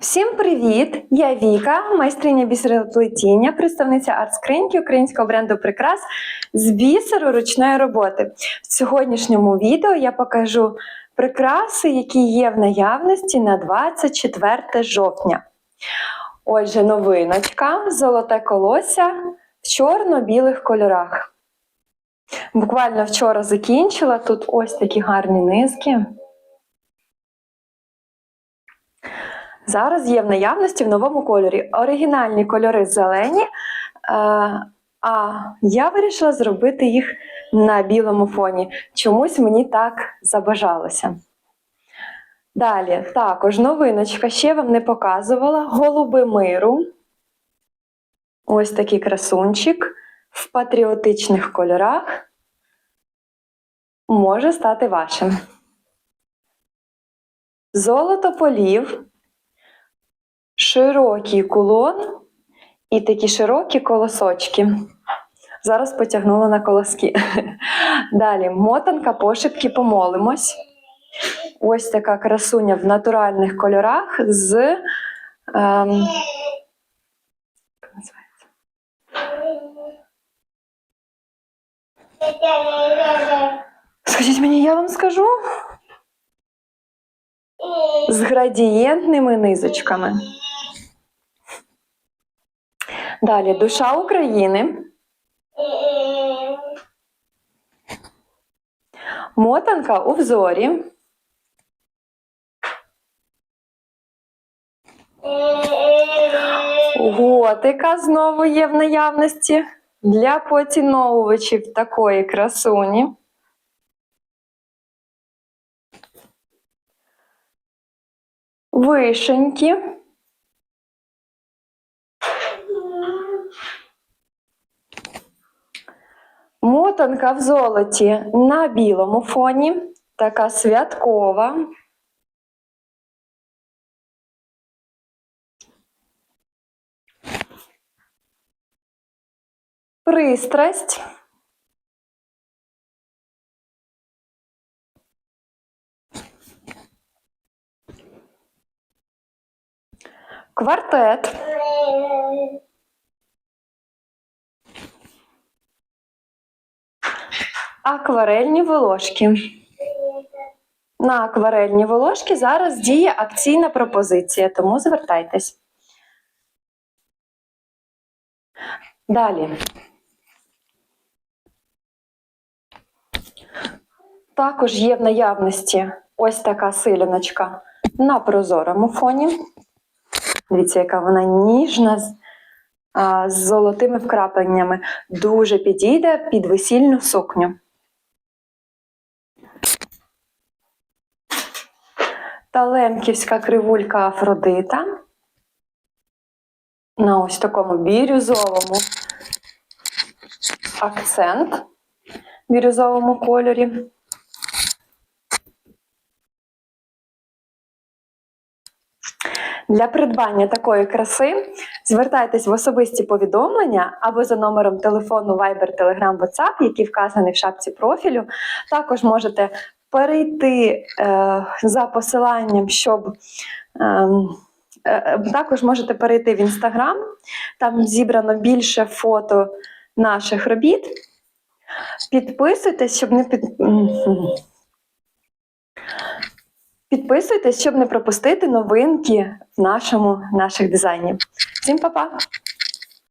Всім привіт! Я Віка, майстриня бісероплетіння, представниця арт-скриньки українського бренду Прикрас з бісеру ручної роботи. В сьогоднішньому відео я покажу прикраси, які є в наявності на 24 жовтня. Отже, новиночка, золоте колося в чорно-білих кольорах. Буквально вчора закінчила тут ось такі гарні низки. Зараз є в наявності в новому кольорі. Оригінальні кольори зелені, е, а я вирішила зробити їх на білому фоні. Чомусь мені так забажалося. Далі, також новиночка, ще вам не показувала голуби миру. Ось такий красунчик в патріотичних кольорах може стати вашим. Золото полів широкий кулон і такі широкі колосочки. Зараз потягнула на колоски. Далі мотанка, пошепки помолимось. Ось така красуня в натуральних кольорах з. Ем, як називається? Скажіть мені, я вам скажу. З градієнтними низочками. Далі душа України. Мотанка у взорі. Готика знову є в наявності для поціновувачів такої красуні. Вишеньки. Мотанка в золоті на білому фоні, така святкова. Пристрасть. Квартет. Акварельні волошки. На акварельні волошки зараз діє акційна пропозиція, тому звертайтесь. Далі. Також є в наявності ось така силяночка на прозорому фоні. Дивіться, яка вона ніжна з золотими вкрапленнями. Дуже підійде під весільну сукню. Таленківська кривулька Афродита. На ось такому бірюзовому акцент бірюзовому кольорі. Для придбання такої краси звертайтесь в особисті повідомлення або за номером телефону Viber, Telegram, WhatsApp, який вказаний в шапці профілю. Також можете перейти е, за посиланням, щоб ем, е, також можете перейти в Instagram, там зібрано більше фото наших робіт. Підписуйтесь, щоб не під. Підписуйтесь, щоб не пропустити новинки в нашому наших дизайнів. Всім па-па!